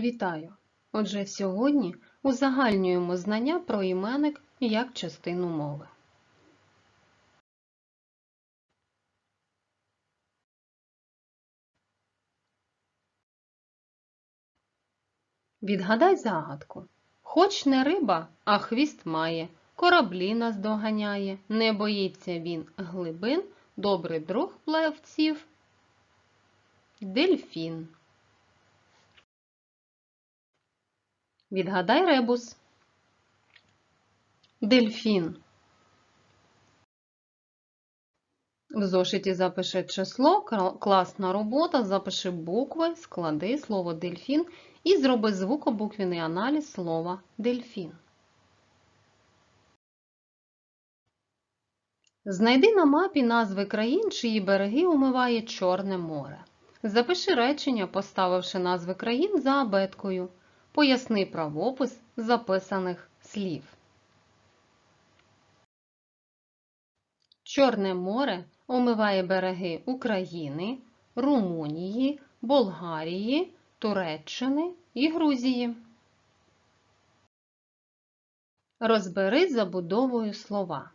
Вітаю! Отже, сьогодні узагальнюємо знання про іменник як частину мови. Відгадай загадку. Хоч не риба, а хвіст має, кораблі нас доганяє, не боїться він глибин, добрий друг плавців. Дельфін. Відгадай ребус. Дельфін. В зошиті запиши число, класна робота, запиши букви, склади слово дельфін і зроби звукобуквений аналіз слова дельфін. Знайди на мапі назви країн, чиї береги умиває Чорне море. Запиши речення, поставивши назви країн за абеткою. Поясни правопис записаних слів. Чорне море омиває береги України, Румунії, Болгарії, Туреччини і Грузії. Розбери забудовою слова.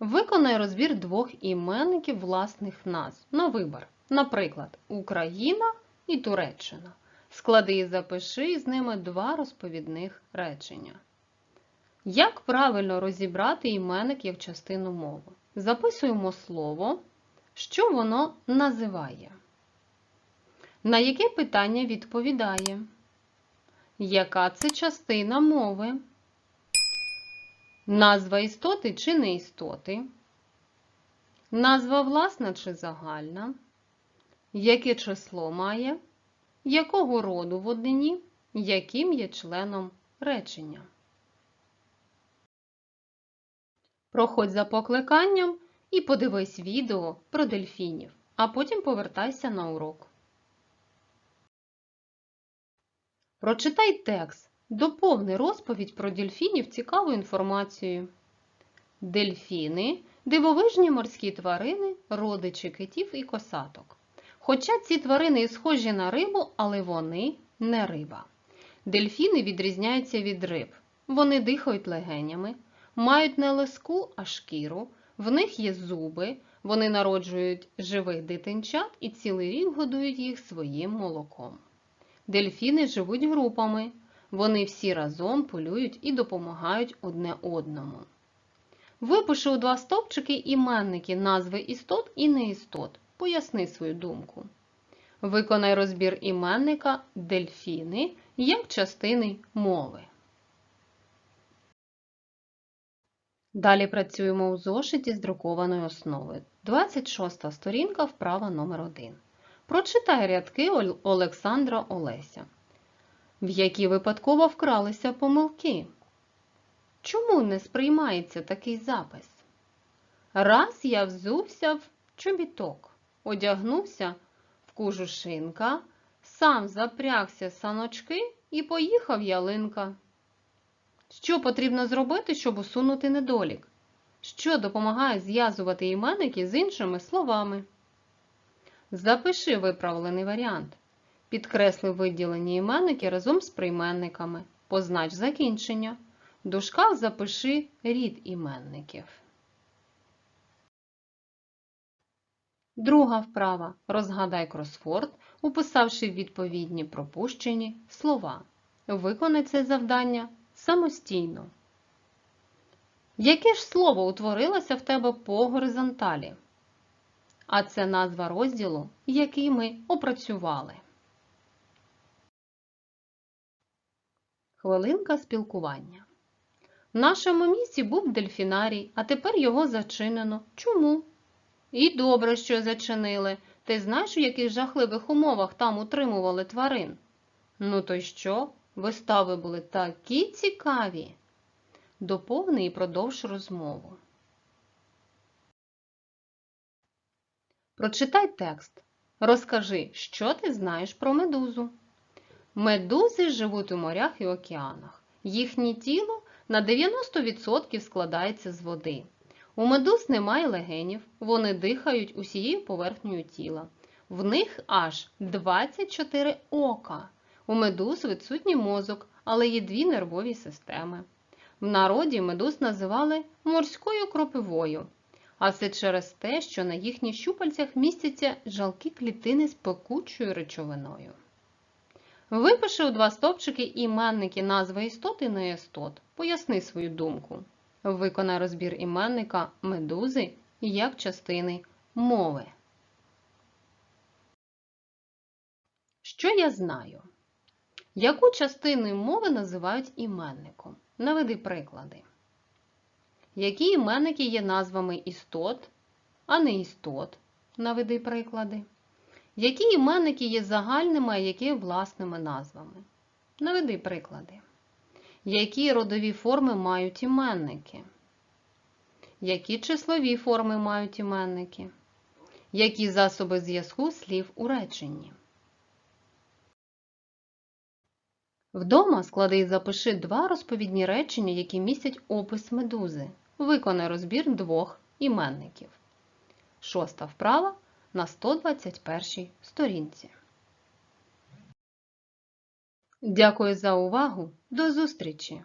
Виконай розбір двох іменників власних назв на вибір. Наприклад, Україна і Туреччина. Склади і запиши з ними два розповідних речення. Як правильно розібрати іменник як частину мови? Записуємо слово, що воно називає. На яке питання відповідає? Яка це частина мови? Назва істоти чи не істоти? Назва власна чи загальна? Яке число має? Якого роду в однині? Яким є членом речення? Проходь за покликанням і подивись відео про дельфінів, а потім повертайся на урок. Прочитай текст, доповни розповідь про дельфінів цікавою інформацією. Дельфіни дивовижні морські тварини, родичі китів і косаток. Хоча ці тварини і схожі на рибу, але вони не риба. Дельфіни відрізняються від риб. Вони дихають легенями, мають не лиску, а шкіру, в них є зуби, вони народжують живих дитинчат і цілий рік годують їх своїм молоком. Дельфіни живуть групами, вони всі разом полюють і допомагають одне одному. Випиши у два стовпчики іменники назви істот і неістот. Поясни свою думку. Виконай розбір іменника дельфіни як частини мови. Далі працюємо у зошиті з друкованої основи. 26 сторінка, вправа номер 1. Прочитай рядки Олександра Олеся, в які випадково вкралися помилки. Чому не сприймається такий запис? Раз я взувся в чобіток, одягнувся в кожушинка, сам запрягся саночки і поїхав ялинка. Що потрібно зробити, щоб усунути недолік? Що допомагає зв'язувати іменники з іншими словами? Запиши виправлений варіант. Підкресли виділені іменники разом з прийменниками. Познач закінчення. В дужках запиши рід іменників. Друга вправа. Розгадай кросфорд, уписавши відповідні пропущені слова. Виконай це завдання самостійно. Яке ж слово утворилося в тебе по горизонталі? А це назва розділу, який ми опрацювали. Хвилинка спілкування. В нашому місті був дельфінарій, а тепер його зачинено. Чому? І добре, що зачинили. Ти знаєш, у яких жахливих умовах там утримували тварин? Ну то що? Вистави були такі цікаві. Доповни і продовж розмову. Прочитай текст. Розкажи, що ти знаєш про медузу. Медузи живуть у морях і океанах. Їхнє тіло на 90% складається з води. У медуз немає легенів, вони дихають усією поверхнею тіла. В них аж 24 ока. У медуз відсутній мозок, але є дві нервові системи. В народі медуз називали морською кропивою, а все через те, що на їхніх щупальцях містяться жалкі клітини з пекучою речовиною. Випиши у два стовпчики іменники назви істот і неістот. Поясни свою думку. Виконай розбір іменника медузи як частини мови. Що я знаю? Яку частину мови називають іменником? Наведи приклади. Які іменники є назвами істот, а не істот? Наведи приклади. Які іменники є загальними, а які власними назвами? Наведи приклади. Які родові форми мають іменники? Які числові форми мають іменники? Які засоби зв'язку слів у реченні? Вдома склади і запиши два розповідні речення, які містять опис медузи. Виконай розбір двох іменників. Шоста вправа на 121 сторінці. Дякую за увагу. До зустрічі!